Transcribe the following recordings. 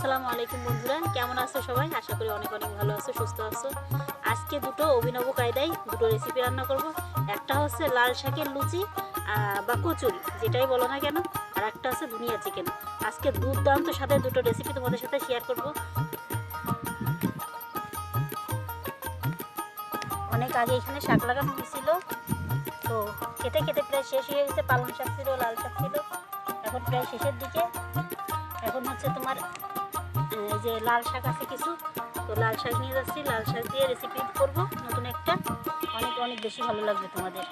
আসসালামু আলাইকুম বন্ধুরা, কেমন আছো সবাই? আশা করি অনেক অনেক ভালো আছো, সুস্থ আছো। আজকে দুটো অভিনব কায়দায় দুটো রেসিপি রান্না করব। একটা হচ্ছে লাল শাকের লুচি বা কচুরি, যেটাই বলো না কেন, আর একটা হচ্ছে দুনিয়া চিকেন আজকে দুর্দান্ত সাথে দুটো রেসিপি তোমাদের সাথে শেয়ার করব। অনেক আগে এখানে শাক লাগানো হয়েছিল। তো খেতে খেতে প্রায় শেষ হয়ে গেছে, পালং শাক ছিল, লাল শাক ছিল। এখন প্রায় শেষের দিকে যে লাল শাক আছে কিছু, তো লাল শাক নিয়ে যাচ্ছি। লাল শাক দিয়ে রেসিপি করব নতুন একটা। অনেক অনেক বেশি ভালো লাগবে তোমাদের।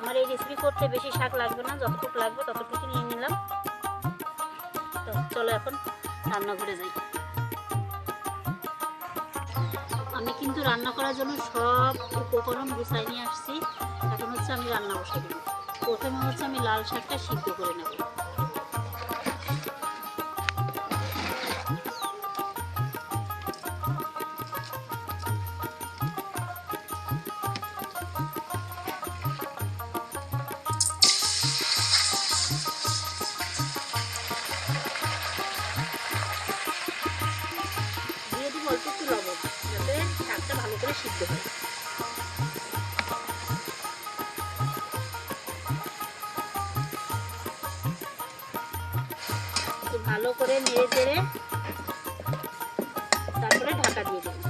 আমার এই রেসিপি করতে বেশি শাক লাগবে না, যতটুকু লাগবে ততটুকু নিয়ে নিলাম। তো চলো এখন রান্না রান্নাঘরে যাই। আমি কিন্তু রান্না করার জন্য সব উপকরণ গুছাই নিয়ে আসছি। এখন হচ্ছে আমি রান্না বসে দেবো। প্রথমে হচ্ছে আমি লাল শাকটা সিদ্ধ করে নেব। ভালো করে নেড়ে চেড়ে তারপরে ঢাকা দিয়ে দেবো।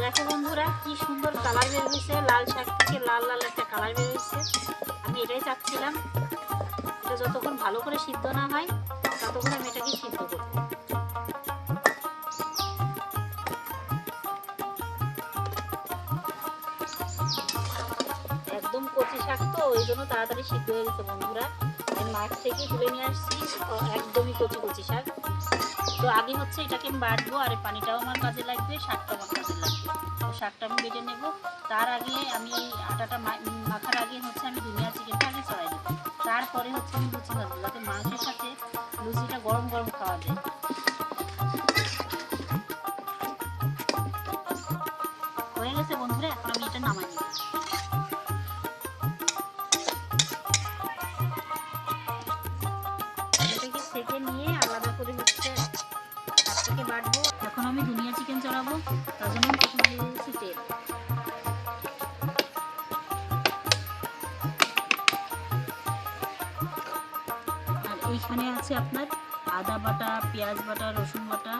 দেখো বন্ধুরা, কি সুন্দর কালার বের হয়েছে লাল শাক থেকে লাল লাল একটা কালার বের হয়েছে আমি এটাই চাচ্ছিলাম, এটা যতক্ষণ ভালো করে সিদ্ধ না হয়, ততক্ষণ আমি এটাকে সিদ্ধ করব। একদম কচি শাক তো ওই জন্য তাড়াতাড়ি সিদ্ধ হয়ে গেছে বন্ধুরা মাঠ থেকে তুলে নিয়ে আসছি একদমই কচি কচি শাক। তো আগে হচ্ছে এটাকে আমি বাটবো, আর পানিটাও আমার কাজে লাগবে শাকটাও আমার কাজে লাগবে। তো শাকটা আমি বেটে নেব। তার আগে আমি আটাটা মাখার আগে হচ্ছে আমি দুনিয়া চিকেনটা আগে চড়াই দেবো তারপরে হচ্ছে আমি লুচি ভাজবো যাতে মাংসের সাথে লুচিটা গরম গরম খাওয়া যায়। আছে আপনার? আদা বাটা পেঁয়াজ বাটা রসুন বাটা।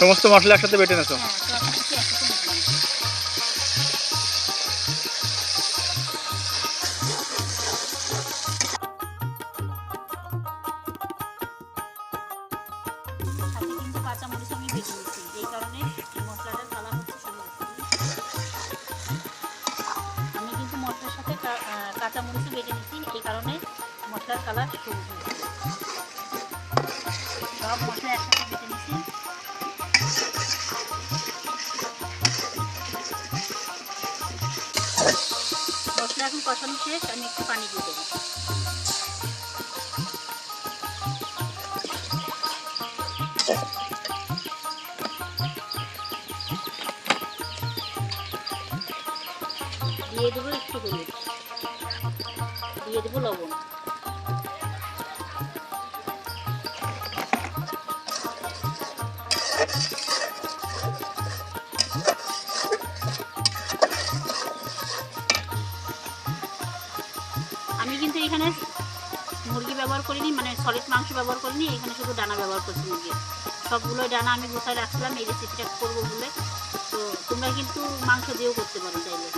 সমস্ত মশলা একসাথে বেটে নেছো? মশলার কালার সবুজ সব মশলা একসাথে বেটে নিচ্ছি মশলা এখন কষানো শেষ আমি একটু পানি দিয়ে দেবো দিয়ে দেবো একটু দিয়ে দেবো লবণ। সলিড মাংস ব্যবহার করিনি, এখানে শুধু ডানা ব্যবহার করছি মুরগির সবগুলো ডানা আমি গোছায় রাখছিলাম, এই রেসিপিটা করব বলে। তো তোমরা কিন্তু মাংস দিয়েও করতে পারো চাইলে।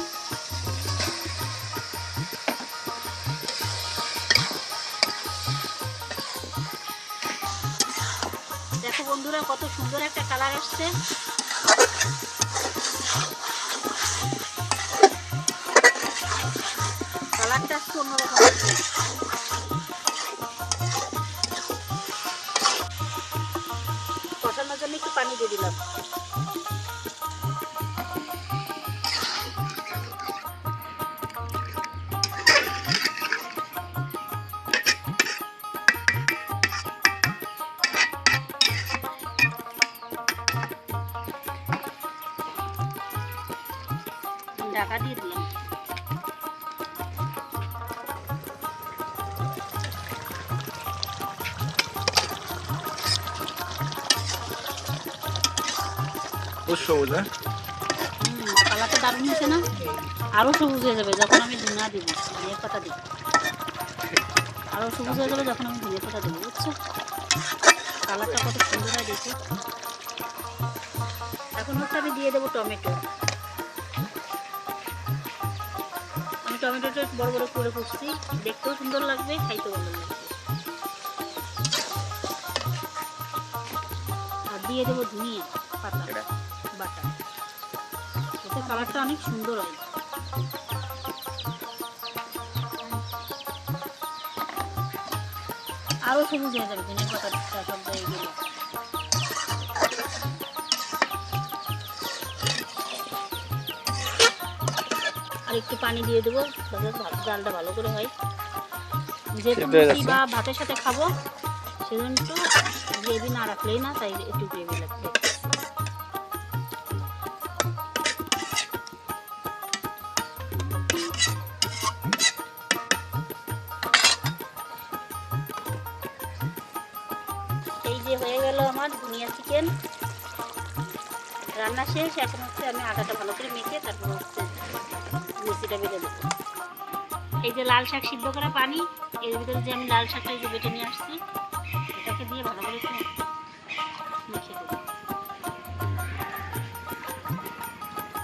দেখো বন্ধুরা, কত সুন্দর একটা কালার আসছে। কালারটা অন্যরকম। দিয়ে দিলাম। সবুজ সবুজ হ্যাঁ? কালারটা দারুণ হয়েছে না? আরও সবুজ হয়ে যাবে যখন আমি পাতা আরও সবুজ হয়ে যখন আমি পাতা কালারটা কত সুন্দর এখন হচ্ছে আমি দিয়ে দেবো টমেটো। আমি টমেটোটা বড় বড় করে দেখতেও সুন্দর লাগবে, খাইতেও ভালো লাগবে। আর দিয়ে দেবো ধনিয়া। পাতা। বাটা। এতে কালারটা অনেক সুন্দর হয় আরও সবুজ হয়ে যাবে ধনিয়া পাতাটা সব জায়গায় গেলে। আর একটু পানি দিয়ে দেবো যাতে ডালটা ভালো করে হয়। যেহেতু বা ভাতের সাথে খাব সেজন্য একটু গ্রেভি না রাখলেই না তাই একটু গ্রেভি রান্না শেষ এখন হচ্ছে আমি আটাটা ভালো করে মেখে তারপর হচ্ছে লুচিটা বেটে দেবো এই যে লাল শাক সিদ্ধ করা পানি এর ভিতরে যে আমি লাল শাকটা যে বেটে নিয়ে আসছি এটাকে দিয়ে ভালো করে একটু মেখে দেবো।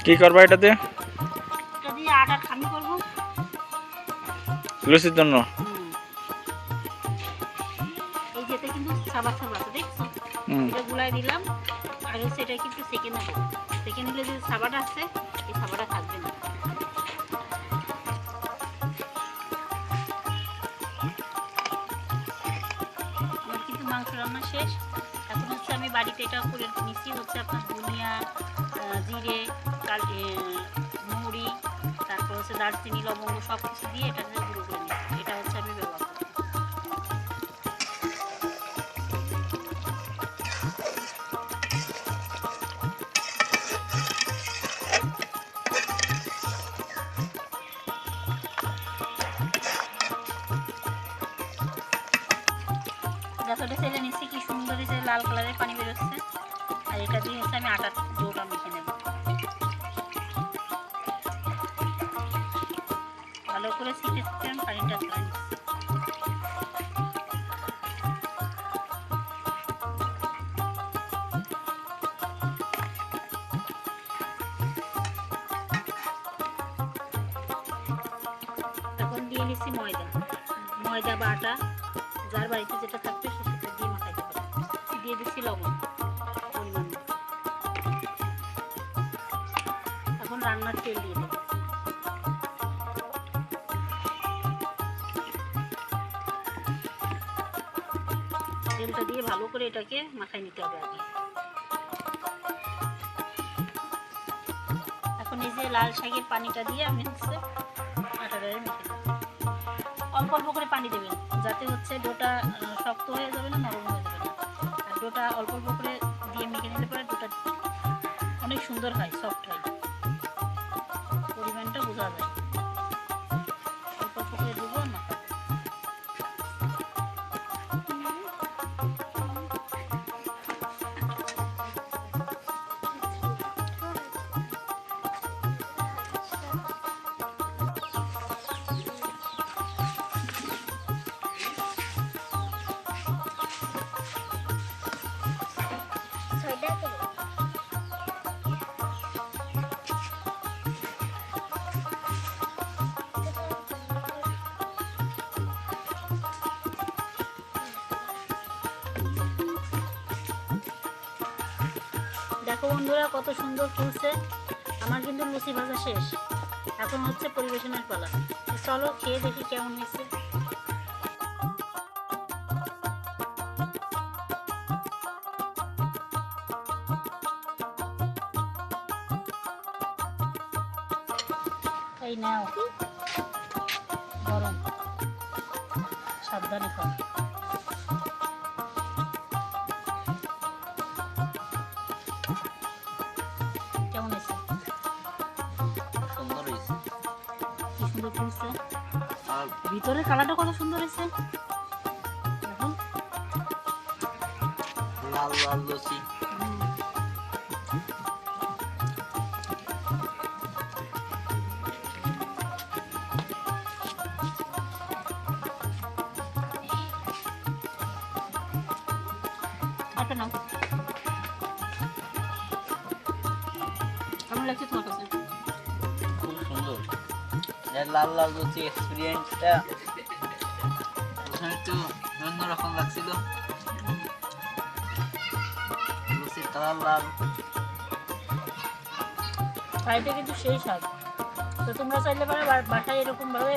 কি করবা এটাতে? এটা দিয়ে আটার খামি করব। লুচির জন্য? এই যেতে কিন্তু সাবার আছে দেখছ? হুম। এটা গুলাই দিলাম। আর হচ্ছে এটা কিন্তু সেকে নেব সেকে নিলে যে সাবাটা আছে, এই সাবাটা থাকবে না। আমার কিন্তু মাংস রান্না শেষ। এখন হচ্ছে আমি বাড়িতে এটা করে নিচ্ছি, হচ্ছে আপনার ধনিয়া জিরে মুড়ি, তারপর হচ্ছে দারচিনি, লবঙ্গ সব কিছু দিয়ে এটা আমি আটার ডোটা মেখে নেব। ভালো করে ছিটে ছিটে আমি পানিটা এখন দিয়ে নিচ্ছি ময়দা। ময়দা বা আটা, যার বাড়িতে যেটা থাকবে সেটা দিয়ে মাখাইতে দিয়ে দিচ্ছি লবণ। রান্নার তেল দিয়ে দেবো তেলটা দিয়ে ভালো করে এটাকে মাখাই নিতে হবে আগে। এখন এই যে লাল শাকের পানিটা দিয়ে আমি হচ্ছে আটাটা মেখে অল্প অল্প করে পানি দেবেন, যাতে হচ্ছে ডোটা শক্ত হয়ে যাবে না, নরম হয়ে যাবে আর ডোটা অল্প অল্প করে দিয়ে মেখে নিলে পরে ডোটা অনেক সুন্দর হয়, সফট হয়। পরিমাণটা দেখো বন্ধুরা, কত সুন্দর ফুলছে আমার কিন্তু লুচি ভাজা শেষ। এখন হচ্ছে পরিবেশনের পালা। চলো, খেয়ে দেখি কেমন হয়েছে। নাও। গরম। সাবধানে খাও। ভিতরের কালারটা কত সুন্দর হয়েছে। কেমন লাগছে তোমার কাছে? লাল লাল লুচি এক্সপিরিয়েন্সটা একটু অন্যরকম লাগছিল। লুচির লাল। ফ্রাইটা কিন্তু সেই স্বাদ তো তোমরা চাইলে পারো বাসায় এরকমভাবে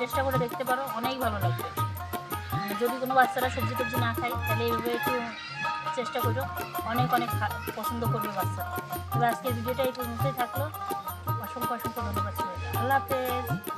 চেষ্টা করে দেখতে পারো, অনেক ভালো লাগবে। যদি কোনো বাচ্চারা সবজি টবজি না খায়, তাহলে এইভাবে একটু চেষ্টা করো। অনেক অনেক পছন্দ করবে বাচ্চারা। তবে আজকের ভিডিওটা এই পর্যন্তই থাকল। অসংখ্য অসংখ্য ধন্যবাদ। আল্লাহ হাফেজ